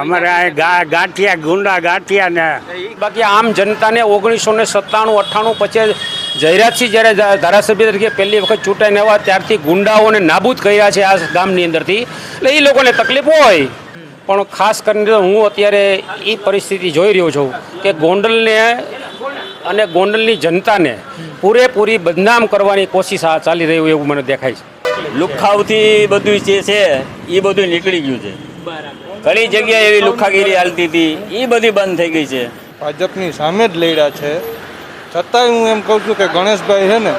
અમારે આ ગા ગાંઠિયા ગુંડા ગાંઠિયા ને બાકી આમ જનતાને ઓગણીસો ને સત્તાણું અઠ્ઠાણું પછી જયરાજસિંહ જ્યારે ધારાસભ્ય તરીકે પહેલી વખત ચૂંટાઈને આવ્યા ત્યારથી ગુંડાઓને નાબૂદ કર્યા છે આ ગામની અંદરથી. એટલે એ લોકોને તકલીફ હોય. પણ ખાસ કરીને તો હું અત્યારે એ પરિસ્થિતિ જોઈ રહ્યો છું કે ગોંડલને અને ગોંડલની જનતાને પૂરેપૂરી બદનામ કરવાની કોશિશ આ ચાલી રહ્યું એવું મને દેખાય છે. લુખાવથી બધું જે છે એ બધું નીકળી ગયું છે. ઘણી જગ્યાએ એવી લુખાગીરી હાલતી હતી. એ બધી બંધ થઈ ગઈ છે. ભાજપની સામે જ લડ્યા છે. છતાંય હું એમ કહું છું કે ગણેશભાઈ છે ને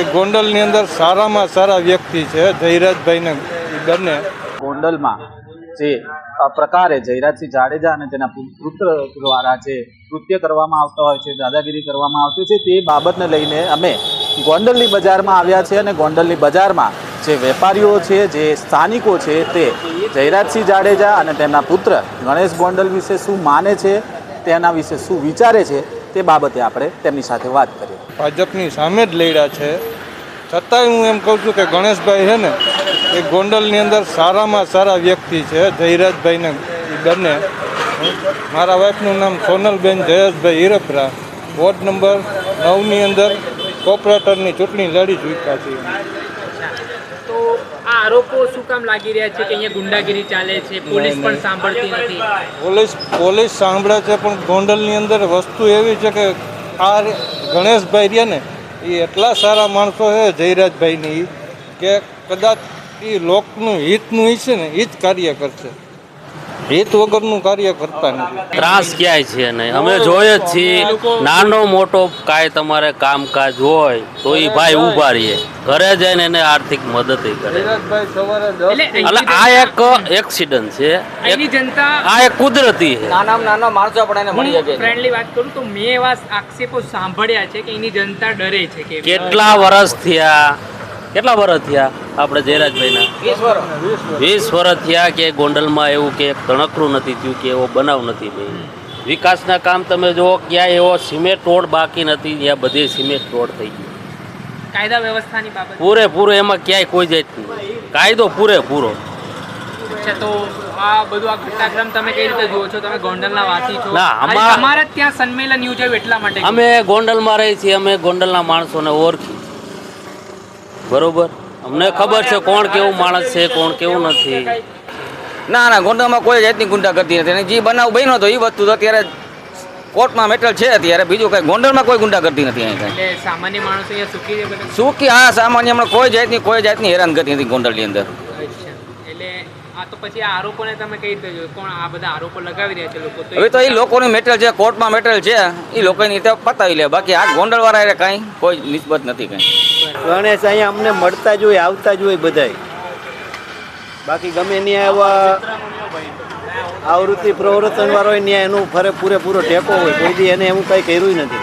એ ગોંડલની અંદર સારામાં સારા વ્યક્તિ છે જયરાજભાઈને બંને. ગોંડલમાં જે પ્રકારે જયરાજસિંહ જાડેજા અને તેના પુત્ર દ્વારા જે કૃત્ય કરવામાં આવતા હોય છે દાદાગીરી કરવામાં આવતી છે તે બાબતને લઈને અમે ગોંડલની બજારમાં આવ્યા છે અને ગોંડલની બજારમાં જે વેપારીઓ છે, જે સ્થાનિકો છે તે જયરાજસિંહ જાડેજા અને તેમના પુત્ર ગણેશ ગોંડલ વિશે શું માને છે, તેના વિશે શું વિચારે છે, તે બાબતે આપણે તેમની સાથે વાત કરીએ. ભાજપની સામે જ લડ્યા છે. છતાંય હું એમ કહું છું કે ગણેશભાઈ છે ને, એ ગોંડલની અંદર સારામાં સારા વ્યક્તિ છે જયરાજભાઈને બંને. મારા વાઈફનું નામ સોનલબેન જયેશભાઈ હિરપરા. વોર્ડ નંબર નવની અંદર કોર્પોરેટરની ચૂંટણી લડી ચૂક્યા છીએ. આરોપો શું કામ લાગી રહ્યા છે કે અહીંયા ગુંડાગીરી ચાલે છે? પોલીસ પણ સાંભળતી નથી. પોલીસ પોલીસ સાંભળે છે પણ ગોંડલની અંદર વસ્તુ એવી છે કે આ ગણેશભાઈ રહ્યા ને એ એટલા સારા માણસો છે જયરાજભાઈની કે કદાચ એ લોકનું હિતનું ઈ છે ને એ જ કાર્ય કરશે. હિત વગરનું કાર્ય કરતા નથી. ત્રાસ ક્યાંય છે નહીં. અમે જોઈએ જ છીએ નાનો મોટો કાંઈ તમારે કામકાજ હોય તો એ ભાઈ ઊભા રહીએ ઘરે જઈને એને આર્થિક મદદ કરે. એટલે આ એક એક્સિડન્ટ છે. આ એક કુદરતી છે. નાના નાના માણસો પણ એને મળી હું ફ્રેન્ડલી વાત કરું તો મેં એવા આક્ષેપો સાંભળ્યા છે કે એની જનતા ડરે છે કે કેટલા વર્ષ થયા? કેટલા વર્ષ થયા આપણે જયરાજભાઈના? વીસ વર્ષ થયા કે ગોંડલમાં એવું કે તણકરું નથી થયું કે એવો બનાવ નથી બન્યો વિકાસના કામ તમે જુઓ ક્યાંય એવો સિમેન્ટ રોડ બાકી નથી ત્યાં બધે સિમેન્ટ રોડ થઈ ગયું. કાયદા વ્યવસ્થાની બાબત? પૂરેપૂરો એમાં ક્યાંય કોઈ જાત નહીં. કાયદો પૂરેપૂરો. છે તો આ બધું આ ઘટનાક્રમ તમે કઈ રીતે જુઓ છો? તમે ગોંડલના વાસી છો. ના, અમારા- ત્યાં સંમેલન યોજાયું એટલા માટે અમે ગોંડલમાં રહી છીએ અમે ગોંડલના માણસોને ઓળખી. બરોબર? અમને ખબર છે કોણ કેવું માણસ છે કોણ કેવું નથી. ના ના ગુંડામાં કોઈ જાતની ગુંડા કરતી નથી. અને જે બનાવ બન્યો હતો એ વસ્તુ તો અત્યારે કોર્ટમાં મેટલ છે અત્યારે. બીજું કઈ ગોંડલમાં કોઈ ગુંડા કરતી નથી અહીં સામાન્ય માણસો અહીંયા સુખી હા સામાન્ય હમણાં કોઈ જાતની કોઈ જાતની હેરાનગતિ નથી ગોંડલની અંદર. એટલે આ તો પછી આ આરોપોને તમે કઈ રીતે કોણ આ બધા આરોપો લગાવી રહ્યા છે લોકો તો? હવે તો એ લોકોની મેટલ છે કોર્ટમાં મેટલ છે. એ લોકોની પતાવી લે. બાકી આ ગોંડલવાળા વાળા કાંઈ કોઈ નિસ્બત નથી કંઈ. ગણેશ અહીંયા અમને મળતા જ હોય આવતા જ હોય બધાય. બાકી ગમે ત્યાં એવા આવૃત્તિ પ્રવર્તન વાળો હોય ત્યાં એનું ફરે પૂરેપૂરો ટેકો હોય કોઈ દી એને એવું કંઈ કર્યું નથી.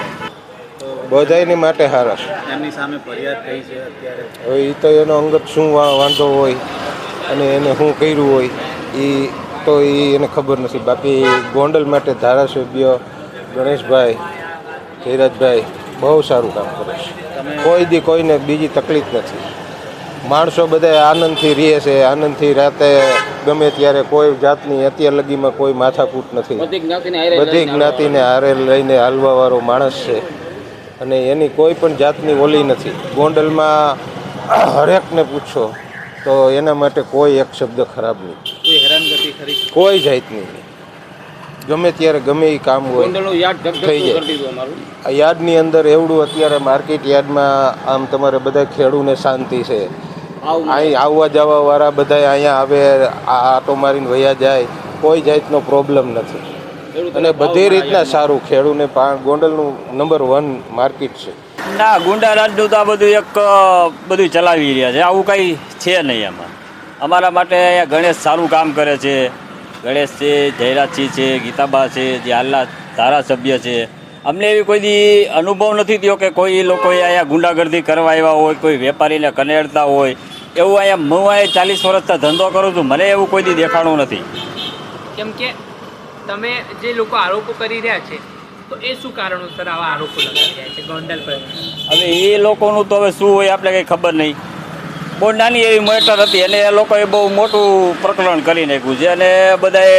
બધાયની માટે હારા એમની સામે ફરિયાદ થઈ છે અત્યારે. હવે એ તો એનો અંગત શું વા- વાંધો હોય અને એને શું કર્યું હોય એ તો એ એને ખબર નથી. બાકી ગોંડલ માટે ધારાસભ્ય ગણેશભાઈ જયરાજભાઈ બહુ સારું કામ કરે છે. કોઈ દી કોઈને બીજી તકલીફ નથી. માણસો બધા આનંદથી રહે છે આનંદથી રાતે ગમે ત્યારે કોઈ જાતની અત્યાર લગીમાં કોઈ માથાકૂટ નથી. બધી જ્ઞાતિને હારે લઈને હાલવાવાળો માણસ છે. અને એની કોઈ પણ જાતની ઓલી નથી. ગોંડલમાં હરેકને પૂછો તો એના માટે કોઈ એક શબ્દ ખરાબ નહીં કોઈ કોઈ જાતની નહીં. ગમે ત્યારે ગમે એ કામ હોય. થઈ જાય. આ યાર્ડની અંદર એવડું અત્યારે માર્કેટ યાર્ડમાં આમ તમારે બધા ખેડૂને શાંતિ છે. અહીં આવવા જવા વાળા બધા અહીંયા આવે આ આટો મારીને વયા જાય કોઈ જાતનો પ્રોબ્લેમ નથી. અને બધી રીતના સારું. ખેડૂને પા ગોંડલનું નંબર વન માર્કેટ છે. ના ગુંડા રાજદૂત તો આ બધું એક બધું ચલાવી રહ્યા છે. આવું કંઈ છે નહીં એમાં. અમારા માટે અહીંયા ગણેશ સારું કામ કરે છે. ગણેશ છે જયરાજસિંહ છે ગીતાબા છે જે હાલના ધારાસભ્ય છે. અમને એવી કોઈ દી અનુભવ નથી થયો કે કોઈ લોકોએ અહીંયા ગુંડાગર્દી કરવા આવ્યા હોય કોઈ વેપારીને કનેડતા હોય. એવું અહીંયા હું અહીંયા ચાલીસ વર્ષથી ધંધો કરું છું મને એવું કોઈ દી દેખાણું નથી. કેમ કે તમે જે લોકો આરોપો કરી રહ્યા છે તો એ શું કારણોસર આવા આરોપો લગાવી રહ્યા છે ગોંડલ પર? હવે એ લોકોનું તો હવે શું હોય આપણે કંઈ ખબર નહીં. બહુ નાની એવી મેટર હતી અને એ લોકોએ બહુ મોટું પ્રકરણ કરી નાખ્યું છે અને બધાએ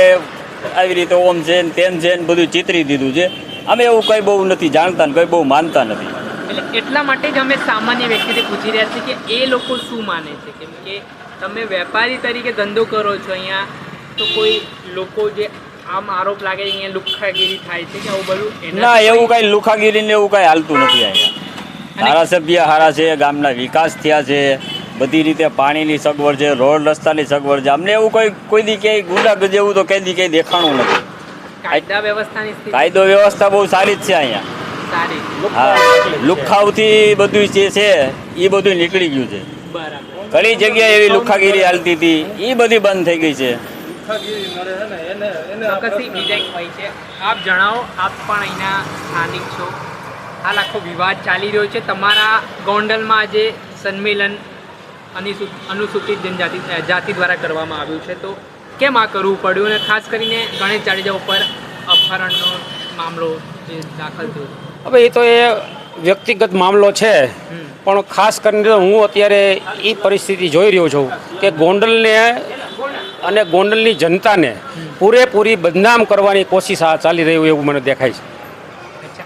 આવી રીતે ઓમ છે ને તેમ છે ને બધું ચિતરી દીધું છે. અમે એવું કંઈ બહુ નથી જાણતા ને કંઈ બહુ માનતા નથી. એટલે એટલા માટે જ અમે સામાન્ય વ્યક્તિથી પૂછી રહ્યા છીએ કે એ લોકો શું માને છે? કેમ કે તમે વેપારી તરીકે ધંધો કરો છો અહીંયા તો કોઈ લોકો જે આમ આરોપ લાગે છે અહીંયા લુખાગીરી થાય છે કે આવું બધું ના એવું કાંઈ લુખાગીરી ને એવું કાંઈ હાલતું નથી અહીંયા. ધારાસભ્ય હારા છે ગામના વિકાસ થયા છે બધી રીતે પાણીની સગવડ છે રોડ રસ્તાની સગવડ છે. અમને એવું કોઈ કોઈ દી ક્યાંય ગુંડા જેવું તો ક્યાંય દી ક્યાંય દેખાણું નથી. કાયદા વ્યવસ્થાની કાયદો વ્યવસ્થા બહુ સારી જ છે અહીંયા. હા લુખાવથી બધું જે છે એ બધું નીકળી ગયું છે. ઘણી જગ્યાએ એવી લુખાગીરી હાલતી હતી. એ બધી બંધ થઈ ગઈ છે. આપ જણાવો આપ પણ અહીંના સ્થાનિક છો. હાલ આખો વિવાદ ચાલી રહ્યો છે. તમારા ગોંડલમાં આજે સંમેલન અનુસૂચિત જનજાતિ જાતિ દ્વારા કરવામાં આવ્યું છે. તો કેમ આ કરવું પડ્યું અને ખાસ કરીને ગણેશ જાડેજા ઉપર અપહરણનો મામલો જે દાખલ થયો હવે એ તો એ વ્યક્તિગત મામલો છે. પણ ખાસ કરીને તો હું અત્યારે એ પરિસ્થિતિ જોઈ રહ્યો છું કે ગોંડલને અને ગોંડલની જનતાને પૂરેપૂરી બદનામ કરવાની કોશિશ આ ચાલી રહ્યું એવું મને દેખાય છે.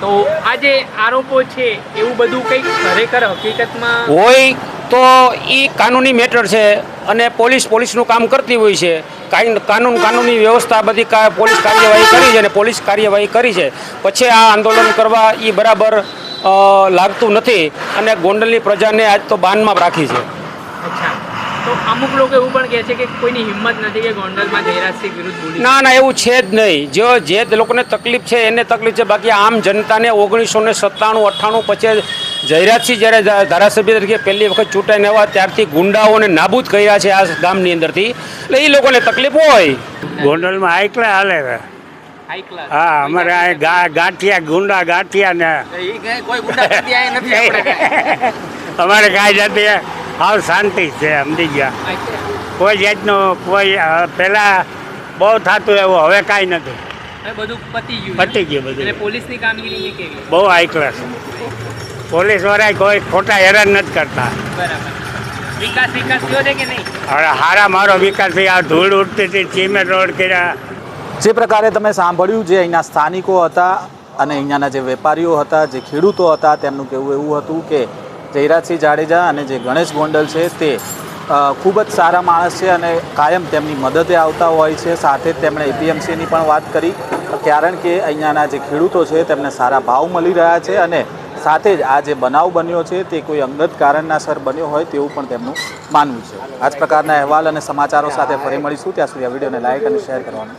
તો આ જે આરોપો છે એવું બધું કંઈક ખરેખર હકીકતમાં હોય તો એ કાનૂની મેટર છે અને પોલીસ પોલીસનું કામ કરતી હોય છે. કાનૂન કાનૂની વ્યવસ્થા બધી પોલીસ કાર્યવાહી કરી છે અને પોલીસ કાર્યવાહી કરી છે. પછી આ આંદોલન કરવા એ બરાબર લાગતું નથી અને ગોંડલની પ્રજાને આજ તો બાનમાં રાખી છે. તો અમુક લોકો એવું પણ કહે છે કે કોઈની હિંમત નથી કે ગોંડલમાં જયરાજસિંહ વિરુદ્ધ બોલી ના ના એવું છે જ નહીં. જો જે લોકોને તકલીફ છે એને તકલીફ છે. બાકી આમ જનતાને ઓગણીસો ને સત્તાણું અઠ્ઠાણું પછી જયરાજસિંહ જ્યારે ધારાસભ્ય તરીકે પહેલી વખત ચૂંટાઈને આવ્યા ત્યારથી ગુંડાઓને નાબૂદ કર્યા છે આ ગામની અંદરથી. એટલે એ લોકોને તકલીફ હોય. ગોંડલમાં આઈકલા હાલે છે. હા અમારે આ ગા ગાંઠિયા ગુંડા ગાંઠિયા ને અમારે કાંઈ જાતે હાવ શાંતિ છે સમજી ગયા કોઈ જાતનું કોઈ પહેલાં બહુ થતું એવું હવે કાંઈ નથી. બધું પતી ગયું પતી ગયું બધું. પોલીસની કામગીરી કેવી બહુ હાઈ ક્લાસ પોલીસવાળા કોઈ ખોટા હેરાન નથી કરતા. વિકાસ વિકાસ થયો છે કે નહીં? હવે હારા મારો વિકાસ થઈ આ ધૂળ ઉડતી હતી સિમેન્ટ રોડ કર્યા. જે પ્રકારે તમે સાંભળ્યું જે અહીંના સ્થાનિકો હતા અને અહીંયાના જે વેપારીઓ હતા જે ખેડૂતો હતા તેમનું કહેવું એવું હતું કે જયરાજસિંહ જાડેજા અને જે ગણેશ ગોંડલ છે તે ખૂબ જ સારા માણસ છે અને કાયમ તેમની મદદે આવતા હોય છે. સાથે જ તેમણે એપીએમસીની પણ વાત કરી. કારણ કે અહીંયાના જે ખેડૂતો છે તેમને સારા ભાવ મળી રહ્યા છે અને સાથે જ આ જે બનાવ બન્યો છે તે કોઈ અંગત કારણના સર બન્યો હોય તેવું પણ તેમનું માનવું છે. આ જ પ્રકારના અહેવાલ અને સમાચારો સાથે ફરી મળીશું. ત્યાં સુધી આ વિડીયોને લાઇક અને શેર કરવાનું